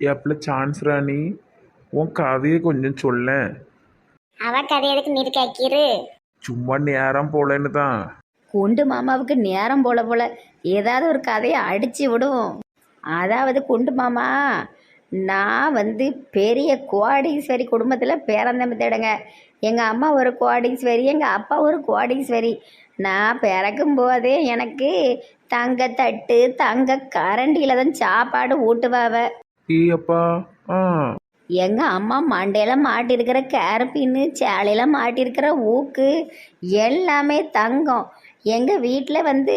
ஏப்பில் chance ராணி உன் கதையை கொஞ்சம் சொல்லேன். அவ கதை எதுக்கு நீர் கேக்கிரு சும்மா நேரம் போலன்னு தான். குண்டு மாமாவுக்கு நேரம் போல போல. ஏதாவது ஒரு கதையை அடிச்சு விடுவோம் அதாவது குண்டு மாமா நான் வந்து பெரிய கோடீஸ்வரி குடும்பத்தில் பிறந்தேன் தேடுங்க. எங்கள் அம்மா ஒரு கோடீஸ்வரி எங்கள் அப்பா ஒரு கோடீஸ்வரி. நான் பிறக்கும் போதே எனக்கு தங்க தட்டு தங்க கரண்டியில் தான் சாப்பாடு ஊட்டுவாவ. ஏ அப்பா ஆ. எங்கள் அம்மா மண்டையில மாட்டியிருக்கிற கேரப்பின்னு சேலையில மாட்டியிருக்கிற ஊக்கு எல்லாமே தங்கம். எங்கள் வீட்டில் வந்து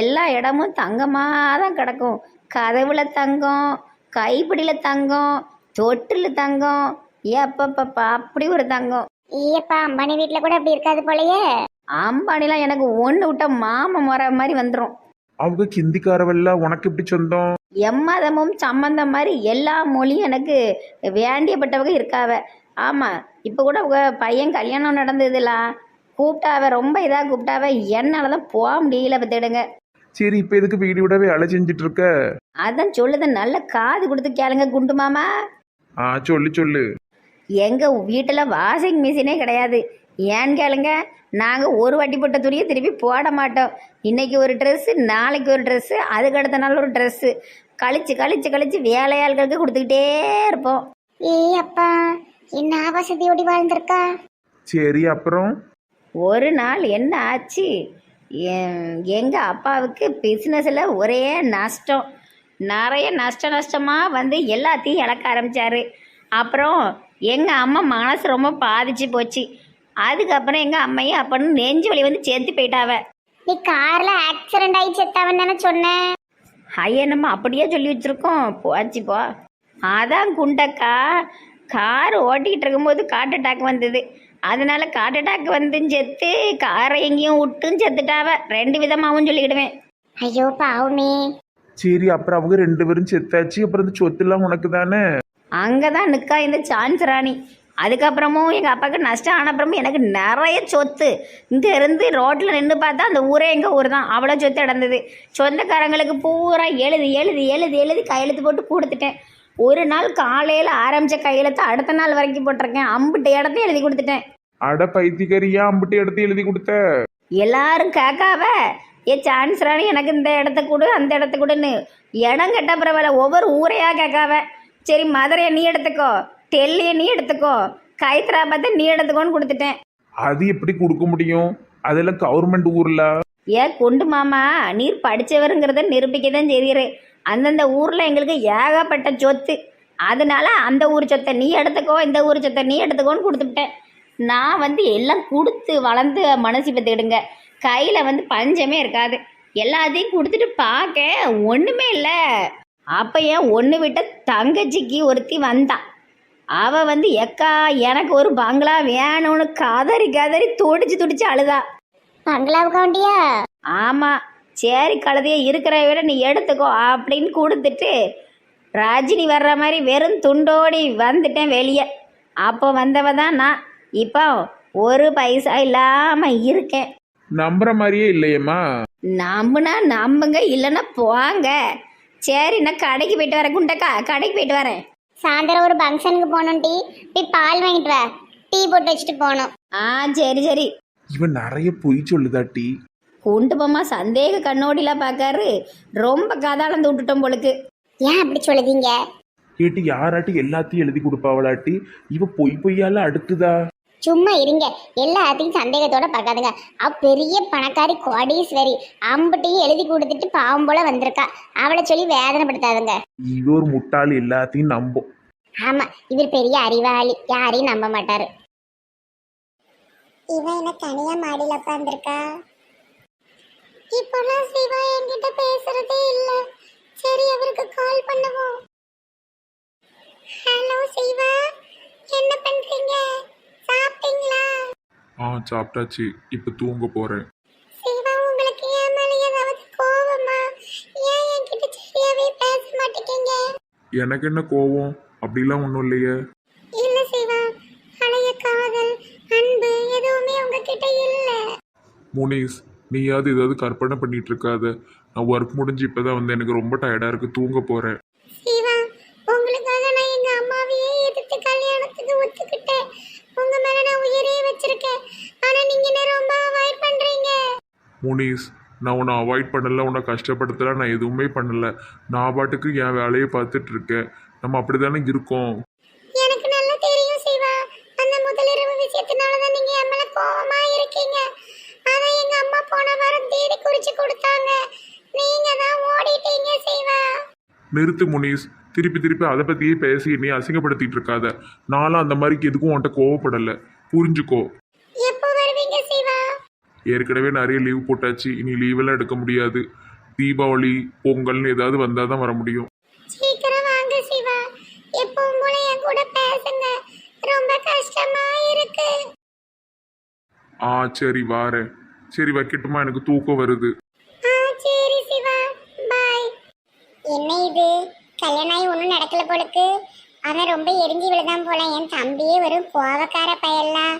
எல்லா இடமும் தங்கமாக தான் கிடக்கும். கதவுல தங்கம் கைப்பிடியில் தங்கம் தொட்டில் தங்கம் ஏப்பப்பப்பா அப்படி ஒரு தங்கம். ஈயப்பா அம்பானி வீட்ல கூட அப்படி இருக்காது போலயே. அம்பானிலாம் எனக்கு ஒன்று விட்ட மாம முறை மாதிரி வந்துடும் அவங்க கிந்திக்காரவல்ல உனக்கு எப்படி சொந்தம்? எம்மதமும் சம்மந்தம் மாதிரி எல்லா மொழியும் எனக்கு வேண்டியப்பட்டவங்க இருக்காவ. ஆமாம் இப்போ கூட உங்க பையன் கல்யாணம் நடந்ததுல? கூப்பிட்டாவ ரொம்ப இதாக கூப்பிட்டாவ. என்னால் தான் போக முடியல பார்த்துடுங்க சரி இப்போ எதுக்கு வீடு விடவே அலை செஞ்சுட்டு இருக்க அதான் சொல்லுது நல்ல காது கொடுத்து கேளுங்க குண்டு மாமா. ஆ சொல்லு சொல்லு. எங்கள் வீட்டில் வாஷிங் மிஷினே கிடையாது. ஏன்னு கேளுங்க நாங்கள் ஒரு வட்டி போட்ட துணியை திருப்பி போட மாட்டோம். இன்னைக்கு ஒரு ட்ரெஸ்ஸு நாளைக்கு ஒரு ட்ரெஸ்ஸு அதுக்கு அடுத்த நாள் ஒரு ட்ரெஸ்ஸு கழிச்சு கழிச்சு கழிச்சு வேலையாள்களுக்கு கொடுத்துக்கிட்டே இருப்போம். ஏய் அப்பா என்ன வசதியோடி வாழ்ந்திருக்கா? சரி அப்புறம்? ஒரு நாள் என்ன ஆச்சு? எங்கள் அப்பாவுக்கு பிஸ்னஸில் ஒரே நஷ்டம். நிறைய நஷ்ட நஷ்டமாக வந்து எல்லாத்தையும் இழக்க ஆரம்பித்தார் அப்புறம் எங்கள் அம்மா மனசு ரொம்ப பாதிச்சு போச்சு. அதுக்கப்புறம் எங்கள் அம்மையும் அப்பனும் நெஞ்சு வலி வந்து செத்து போயிட்டாவ. நீ கார்ல ஆக்சிடென்ட் ஆகி செத்தவன் தானே சொன்னேன் ஐயா நம்ம அப்படியே சொல்லி வச்சுருக்கோம். போச்சு போ. அதான் குண்டக்கா. கார் ஓட்டிகிட்டு இருக்கும்போது காட்டு அட்டாக் வந்தது. அதனால காட்டு அட்டாக் வந்து செத்து காரை எங்கேயும் விட்டும் செத்துட்டாவ. ரெண்டு விதமாகவும் சொல்லிக்கிடுவேன். ஐயோ பாவமே. சரி அப்புறம் அவங்க ரெண்டு பேரும் செத்தாச்சு. அப்புறம் இந்த சொத்துலாம் உனக்கு தானே? அங்கே தான் நிற்கா இந்த சான்ஸ் ராணி. அதுக்கப்புறமும் எங்கள் அப்பாவுக்கு நஷ்டம் ஆனப்புறமும் எனக்கு நிறைய சொத்து. இங்கே இருந்து ரோட்டில் நின்று பார்த்தா அந்த ஊரே எங்கள் ஊர் தான். அவ்வளோ சொத்து இடந்தது சொந்தக்காரங்களுக்கு பூரா எழுதி எழுதி எழுதி எழுதி கையெழுத்து போட்டு கொடுத்துட்டேன். ஒரு நாள் காலையில் ஆரம்பித்த கையெழுத்து அடுத்த நாள் வரைக்கும் போட்டிருக்கேன். அம்பிட்டு இடத்தையும் எழுதி கொடுத்துட்டேன். அட பைத்தியக்காரியா அம்பிட்டு எடுத்து எழுதி கொடுத்த? எல்லாரும் கேட்காவ. ஏ சான்ஸ் ராணி எனக்கு இந்த இடத்த கொடு அந்த இடத்த கொடுன்னு. இடம் கெட்ட பரவாயில்ல ஒவ்வொரு ஊரையா கேட்காவ. சரி மதுரையை நீ எடுத்துக்கோ. டெல்லியை நீ எடுத்துக்கோ. ஹைதராபாத்தை நீ எடுத்துக்கோன்னு கொடுத்துட்டேன். அது எப்படி கொடுக்க முடியும்? அதெல்லாம் கவர்மெண்ட் ஊர்ல. ஏ குண்டு மாமா நீர் படித்தவருங்கிறத நிரூபிக்க தான் செய்கிறீரு அந்தந்த ஊரில் எங்களுக்கு ஏகப்பட்ட சொத்து. அதனால அந்த ஊர் சொத்தை நீ எடுத்துக்கோ இந்த ஊர் சொத்தை நீ எடுத்துக்கோன்னு கொடுத்துட்டேன். நான் வந்து எல்லாம் கொடுத்து வளர்ந்து மனசு பத்துக்கிடுங்க. கையில் வந்து பஞ்சமே இருக்காது. எல்லாத்தையும் கொடுத்துட்டு பார்க்க ஒன்றுமே இல்லை. அப்போ ஏன் ஒன்று விட்ட தங்கச்சிக்கு ஒருத்தி வந்தா. அவ வந்து எக்கா எனக்கு ஒரு பங்களா வேணும்னு கதறி கதறி துடிச்சு துடிச்சு அழுதா. பங்களாவுக்கு வண்டியா ஆமாம் சரி கழுதைய இருக்கிற விட நீ எடுத்துக்கோ அப்படின்னு கொடுத்துட்டு ரஜினி வர்ற மாதிரி வெறும் துண்டோடி வந்துட்டேன் வெளியே. அப்போ வந்தவ தான் நான். இப்போ ஒரு பைசா இல்லாமல் இருக்கேன். நம்புற மாதிரியே இல்லையேம்மா. நம்புனா நம்புங்க இல்லைன்னா போங்க. சரி நான் கடைக்கு போயிட்டு வரேன் குண்டக்கா கடைக்கு போயிட்டு வரேன். சாயந்தரம் ஒரு ஃபங்க்ஷனுக்கு போகணும் டீ. போய் பால் வாங்கிட்டு வா. டீ போட்டு வச்சுட்டு போகணும். ஆ சரி சரி. இவன் நிறைய பொய் சொல்லுதாட்டி குண்டு போமா சந்தேக கண்ணோடிலாம் பார்க்காரு ரொம்ப கதாளந்து விட்டுட்டோம் போலுக்கு. ஏன் அப்படி சொல்லுதீங்க? கேட்டு யாராட்டி எல்லாத்தையும் எழுதி கொடுப்பாவளாட்டி இவ பொய் பொய்யால அடுக்குதா? சும்மா இருங்க. எல்லாத்தையும் சந்தேகத்தோட பார்க்காதுங்க. அவ பெரிய பணக்காரி கோடீஸ்வரி. அம்புட்டையும் எழுதி கொடுத்துட்டு பாவம் போல வந்திருக்கா. அவளை சொல்லி வேதனைப்படுத்தாதுங்க. இவ ஒரு முட்டாள் எல்லாத்தையும் நம்பும். ஆமா இவர் பெரிய அறிவாளி யாரையும் நம்ப மாட்டாரு. இவன் என்ன தனியா மாடியில உட்காந்துருக்கா இப்பெல்லாம் சிவா என்கிட்ட பேசுறதே இல்ல. சரி அவருக்கு கால் பண்ணுவோம். ஹலோ சிவா. என்ன பண்றீங்க? சாப்பிட்டீங்களா? ஆ சாப்பிட்டாச்சு. இப்ப தூங்க போறேன். சிவா உங்களுக்கு ஏன் மேல ஏதாவது கோவமா? ஏன் என்கிட்ட சரியாவே பேச மாட்டேங்க எனக்கு என்ன கோவம்? அப்படிலாம் ஒன்றும் இல்லையே. இல்ல சிவா பழைய காதல் அன்பு எதுவுமே உங்ககிட்ட இல்ல. முனிஸ் நீயாவது ஏதாவது கற்பனை பண்ணிட்டு இருக்காத நான் ஒர்க் முடிஞ்சு இப்பதான் வந்து எனக்கு ரொம்ப டயர்டா இருக்கு. தூங்க போறேன். சிவா நான் முனிஸ் நான் உன்னை அவாய்ட் பண்ணல. உன்னை கஷ்டப்படுத்தல. நான் எதுவுமே பண்ணல. நான் பாட்டுக்கு என் வேலையை பார்த்துட்டு இருக்கேன். நம்ம அப்படிதானே இருக்கோம். எனக்கு நல்லா தெரியும் சிவா. அந்த முதலிரவு விஷயத்தினால தான் நீங்க என் மேல கோவமா இருக்கீங்க. ஆனா எங்க அம்மா போன வாரம் தேடி குறிச்சு கொடுத்தாங்க. நீங்க தான் ஓடிட்டீங்க சிவா. நிறுத்து முனிஸ். திருப்பி திருப்பி அதை பற்றியே பேசி நீ அசிங்கப்படுத்திட்டு இருக்காத. நானும் அந்த மாதிரி எதுக்கும் உன்கிட்ட கோவப்படலை. புரிஞ்சுக்கோ. எப்போ வருவீங்க சிவா? ஏற்கனவே நிறைய லீவ் போட்டாச்சு. இனி லீவெல்லாம் எடுக்க முடியாது. தீபாவளி பொங்கல்னு ஏதாவது வந்தால் தான் வர முடியும். ஆ சரி வாரேன். சரி வைக்கட்டுமா? எனக்கு தூக்கம் வருது. ஆ சரி சிவா. பாய். என்ன இது? கல்யாணம் ஆகி ஒன்றும் நடக்கல போலுக்கு. அவன் ரொம்ப எரிஞ்சு விழுதான் போல. என் தம்பியே வரும் கோவக்கார பயல்லாம்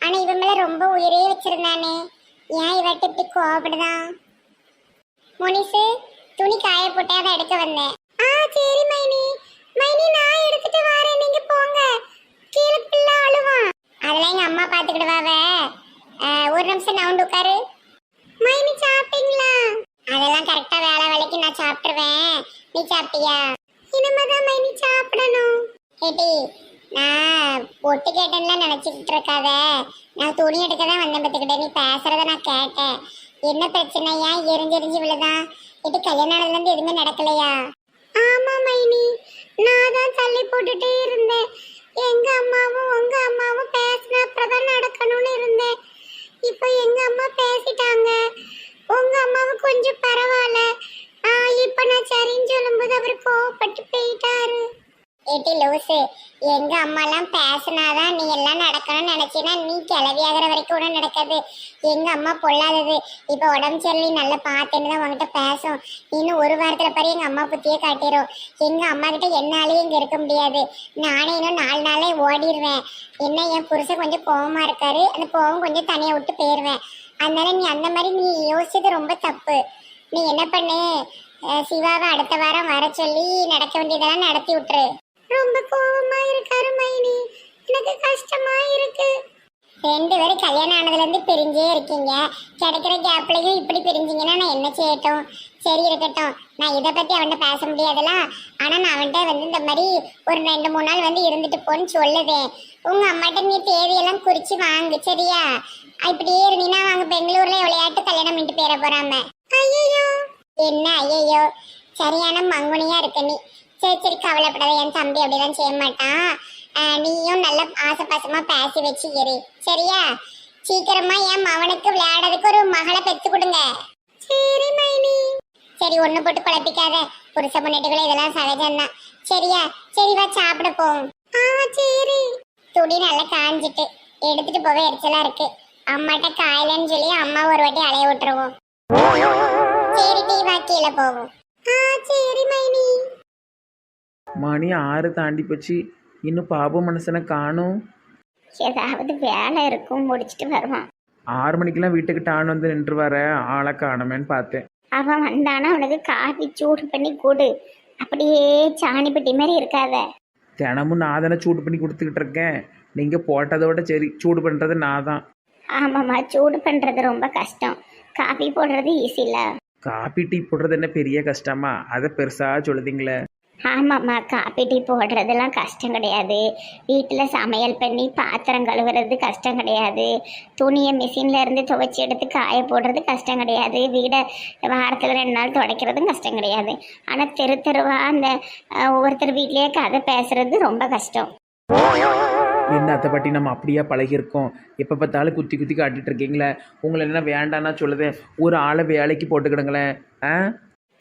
ஆனா இவன் மேல ரொம்ப உயிரே வச்சிருந்தானே. ஏன் இவர்கிட்ட இப்படி கோவப்படுதான்? முனிசு துணி காய போட்டு அதை எடுக்க வந்தேன். ஆ சரி மைனி. மைனி நான் எடுத்துட்டு வரேன் நீங்க போங்க கீழே பிள்ளை அழுவான் அதெல்லாம் எங்க அம்மா பாத்துக்கிடுவாவ ஒரு நிமிஷம் நவுண்டு உட்காரு. மைனி சாப்பிட்டீங்களா? அதெல்லாம் கரெக்டா வேலை வேலைக்கு நான் சாப்பிட்டுருவேன். நீ சாப்பிட்டியா? இனிமேதான் மைனி சாப்பிடணும். ஏடி நான் பொட்டு கேட்டேன்ல நினைச்சுக்கிட்டு இருக்காத. நான் துணி எடுக்க தான் வந்தேன் பார்த்துக்கிட்டே. நீ பேசுறத நான் கேட்டேன். என்ன பிரச்சனை? ஏன் எரிஞ்சு எரிஞ்சு விழுதான் இது கல்யாணம் ஆனதுலேருந்து எதுவுமே நடக்கலையா? ஆமா மைனி. நான் தான் தள்ளி போட்டுட்டே இருந்தேன். எங்க அம்மாவும் உங்க அம்மாவும் பேசின அப்புறம் தான் நடக்கணும்னு இருந்தேன். இப்போ எங்க அம்மா பேசிட்டாங்க. உங்க அம்மாவும் கொஞ்சம் பரவாயில்ல. ஆ, இப்போ நான் சரின்னு சொல்லும்போது அவர் கோவப்பட்டு போயிட்டாரு. ஏட்டி லூசு எங்க அம்மாலாம் பேசினாதான் நீ எல்லாம் நடக்கணும்னு நினைச்சினா நீ கிளவியாகிற வரைக்கும் ஒன்றும் நடக்காது. எங்க அம்மா பொல்லாதது. இப்போ உடம்பு சரி நல்லா பார்த்தேன்னு தான் உங்ககிட்ட பேசும். இன்னும் ஒரு வாரத்துல பாரு எங்க அம்மா புத்தியே காட்டிடும் எங்க அம்மா கிட்ட என்னாலேயும் இங்க இருக்க முடியாது. நானே இன்னும் நாலு நாளே ஓடிடுவேன் என்ன என் புருஷன் கொஞ்சம் கோவமா இருக்காரு. அந்த கோவம் கொஞ்சம் தனியா விட்டு போயிடுவேன் அதனால நீ அந்த மாதிரி நீ யோசிச்சது ரொம்ப தப்பு. நீ என்ன பண்ணு? சிவாவை அடுத்த வாரம் வர சொல்லி நடக்க வேண்டியதெல்லாம் நடத்தி விட்டுரு. ரொம்ப கோவமா இருக்காரு மைனி எனக்கு கஷ்டமா இருக்கு ரெண்டு பேரும் கல்யாணம் ஆனதுல இருந்து பிரிஞ்சே இருக்கீங்க. கிடைக்கிற கேப்லயும் இப்படி பிரிஞ்சீங்கன்னா நான் என்ன செய்யட்டும்? சரி இருக்கட்டும். நான் இதை பத்தி அவன்கிட்ட பேச முடியாதுல ஆனா நான் அவன்கிட்ட வந்து இந்த மாதிரி ஒரு ரெண்டு மூணு நாள் வந்து இருந்துட்டு போன்னு சொல்லுவேன். உங்க அம்மாட்ட நீ தேதியெல்லாம் குறிச்சு வாங்கு சரியா? இப்படியே இருந்தீங்கன்னா அவங்க பெங்களூர்ல விளையாட்டு கல்யாணம் பண்ணிட்டு போயிட போறாம ஐயோ என்ன ஐயோ சரியான மங்குனியா இருக்க நீ. சரி சரி கவலைப்படாத. என் தம்பி அப்படிலாம் செய்ய மாட்டான். நீயும் நல்ல ஆசை பேசி வச்சு இரு. சரியா? சீக்கிரமா என் மவனுக்கு விளையாடுறதுக்கு ஒரு மகளை பெத்து கொடுங்க. சரி மைனி. சரி ஒண்ணு போட்டு குழப்பிக்காத. புருஷ பொண்ணுட்டுகளை இதெல்லாம் சகஜம்தான். சரியா? சரி வா சாப்பிட போவோம். ஆ சரி. துணி நல்லா காஞ்சிட்டு எடுத்துட்டு போக எரிச்சலா இருக்கு. அம்மாட்ட காயலன்னு சொல்லி அம்மா ஒரு வாட்டி அலைய விட்டுருவோம். சரி டீ வா கீழே போவோம். ஆ சரி மைனி. மணி ஆறு தாண்டி போச்சு. இன்னும் பாபு மனுஷனை காணும். ஏதாவது வேலை இருக்கும் முடிச்சிட்டு வருவான். ஆறு மணிக்கெல்லாம் வீட்டுக்கு டான் வந்து நின்று வர ஆளை காணுமேன்னு பார்த்தேன். அவன் வந்தானா அவனுக்கு காஃபி சூடு பண்ணி கொடு. அப்படியே சாணிப்பட்டி மாதிரி இருக்காத. தினமும் நான் தானே சூடு பண்ணி கொடுத்துக்கிட்டு இருக்கேன். நீங்கள் போட்டதோட சரி சூடு பண்ணுறது நான் தான். ஆமாம்மா சூடு பண்ணுறது ரொம்ப கஷ்டம். காஃபி போடுறது ஈஸி இல்லை காப்பி டீ போடுறது என்ன பெரிய கஷ்டமா? அதை பெருசாக சொல்லுதீங்களே. ஆமாம்மா காப்பி டீ போடுறதெல்லாம் கஷ்டம் கிடையாது. வீட்டில் சமையல் பண்ணி பாத்திரம் கழுவுறது கஷ்டம் கிடையாது. துணியை மிஷினில் இருந்து துவைச்சி எடுத்து காய போடுறது கஷ்டம் கிடையாது. வீடை வாரத்தில் ரெண்டு நாள் துடைக்கிறதும் கஷ்டம் கிடையாது. ஆனால் தெரு தெருவாக அந்த ஒவ்வொருத்தர் வீட்லேயே கதை பேசுறது ரொம்ப கஷ்டம். என்ன அதை பற்றி நம்ம அப்படியே பழகியிருக்கோம்? எப்போ பார்த்தாலும் குத்தி குத்தி காட்டிட்டு இருக்கீங்களே. உங்களை என்ன வேண்டாம்னா சொல்லுது. ஒரு ஆளை வேலைக்கு போட்டுக்கிடுங்களேன். ஆ?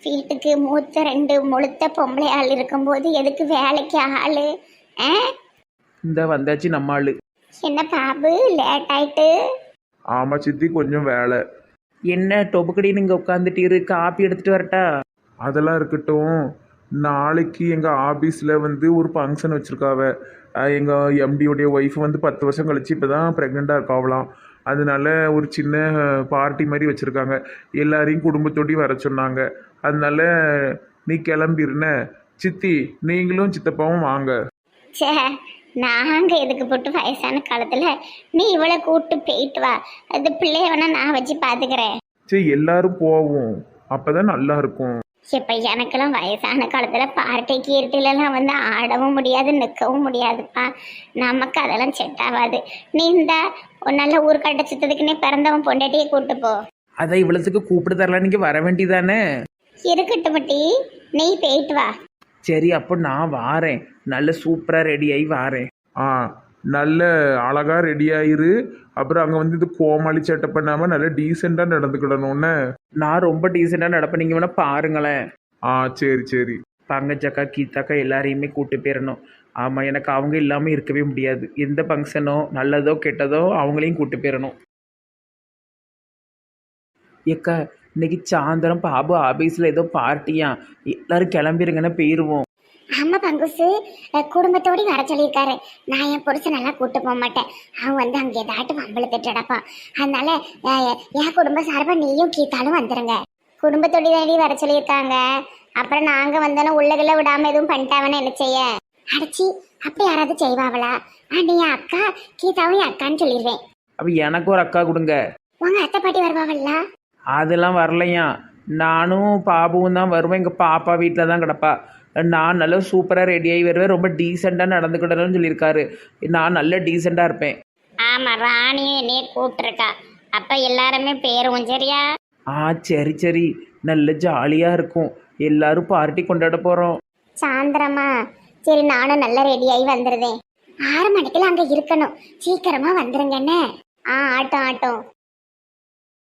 வீட்டுக்கு மூத்த ரெண்டு முழுத்த பொம்பளை ஆள் இருக்கும்போது எதுக்கு வேலைக்கு ஆள்? ஆ? இந்த வந்தாச்சு நம்ம ஆளு என்ன பாபு லேட் ஆயிட்டு? ஆமாம் சித்தி கொஞ்சம் வேலை. என்ன டொபுக்கடி நீங்கள் உட்காந்துட்டீரு காப்பி எடுத்துட்டு வரட்டா? அதெல்லாம் இருக்கட்டும். நாளைக்கு எங்கள் ஆஃபீஸில் வந்து ஒரு ஃபங்க்ஷன் வச்சுருக்காவ. எங்கள் எம்டியோடைய ஒய்ஃப் வந்து பத்து வருஷம் கழிச்சு இப்போ தான் ப்ரெக்னெண்ட்டாக இருக்காவலாம் அதனால ஒரு சின்ன பார்ட்டி மாதிரி வச்சுருக்காங்க. எல்லாரையும் குடும்பத்தோடையும் வர சொன்னாங்க. அதனால நீ கிளம்பிருன. சித்தி நீங்களும் சித்தப்பாவும் வாங்க. ச்சே நாங்க எதுக்கு போட்டு வயசான காலத்துல நீ இவளை கூட்டு போயிட்டு வா. அது பிள்ளைய வேணா நான் வச்சு பாத்துக்கிறேன். சரி எல்லாரும் போவோம். அப்பதான் நல்லா இருக்கும். இப்ப எனக்கெல்லாம் வயசான காலத்துல பார்ட்டி கீர்த்திலலாம் வந்து ஆடவும் முடியாது நிற்கவும் முடியாதுப்பா. நமக்கு அதெல்லாம் செட் ஆகாது. நீ இந்த ஒரு நல்ல ஊர்க்காட்ட சுத்ததுக்குன்னே பிறந்தவன் பொண்டாட்டியை கூட்டு போ. அதை இவ்வளோத்துக்கு கூப்பிட்டு தரலாம் நீங்கள் வர வேண்டியதானே? இருக்கட்டும் பட்டி நீ போயிட்டு வா. சரி அப்போ நான் வாரேன். நல்ல சூப்பராக ரெடி ஆகி வாரேன். ஆ நல்ல அழகா ரெடி ஆயிரு அப்புறம் அங்க வந்து இது கோமாளி சட்டை பண்ணாம நல்ல டீசெண்டா நடந்துக்கிடணும்னு நான் ரொம்ப டீசெண்டாக நடப்பேன். நீங்கள் வேணால் பாருங்களேன். ஆ சரி சரி. பங்கஜக்கா கீதாக்கா எல்லாரையுமே கூட்டு போயிடணும் ஆமாம் எனக்கு அவங்க இல்லாமல் இருக்கவே முடியாது. எந்த ஃபங்க்ஷனோ நல்லதோ கெட்டதோ அவங்களையும் கூட்டு போயிடணும் ஏக்கா இன்னைக்கு சாயந்தரம் பாபு ஆபீஸில் ஏதோ பார்ட்டியா எல்லாரும் கிளம்பிருங்கன்னு போயிடுவோம் ஆமா பங்குசு. அஹ் குடும்பத்தோட வர சொல்லியிருக்காரு. நான் என் புருஷன் நல்லா கூட்டு போக மாட்டேன். அவன் வந்து அங்க ஏதாட்டும் வம்பளை திட்டடப்பான் அதனால என் குடும்ப சார்பா நீயும் கீத்தாலும் வந்துருங்க. குடும்பத்தோட தாண்டி வர சொல்லியிருக்காங்க. அப்புறம் நாங்க வந்தாலும் உள்ளகில விடாம எதுவும் பண்ணிட்டாவன்னு என்ன செய்ய? அடிச்சி அப்படி யாராவது செய்வாங்களா நீ என் அக்கா கீதாவும் என் அக்கான்னு சொல்லிடுவேன் அப்போ எனக்கு ஒரு அக்கா கொடுங்க. உங்க அத்தை பாட்டி வருவாங்கல்ல அதெல்லாம் வரலையா? நானும் பாபுவும் தான் வருவேன் எங்கள் பாப்பா வீட்டில் தான் கிடப்பா. நான் நல்லா சூப்பராக ரெடியாகி வருவேன். ரொம்ப டீசெண்டாக நடந்துக்கிடணும்னு சொல்லியிருக்காரு. நான் நல்ல டீசெண்டாக இருப்பேன். ஆமா ராணியும் என்னைய கூப்பிட்டுருக்கா. அப்ப எல்லாருமே பேருவோம் சரியா? ஆ சரி சரி. நல்ல ஜாலியாக இருக்கும். எல்லாரும் பார்ட்டி கொண்டாட போகிறோம் சாயந்தரமா. சரி நானும் நல்லா ரெடியாகி வந்துருதேன் ஆறு மணிக்கெல்லாம் அங்க இருக்கணும். சீக்கிரமா வந்துருங்க என்ன? ஆ ஆட்டம் ஆட்டம்.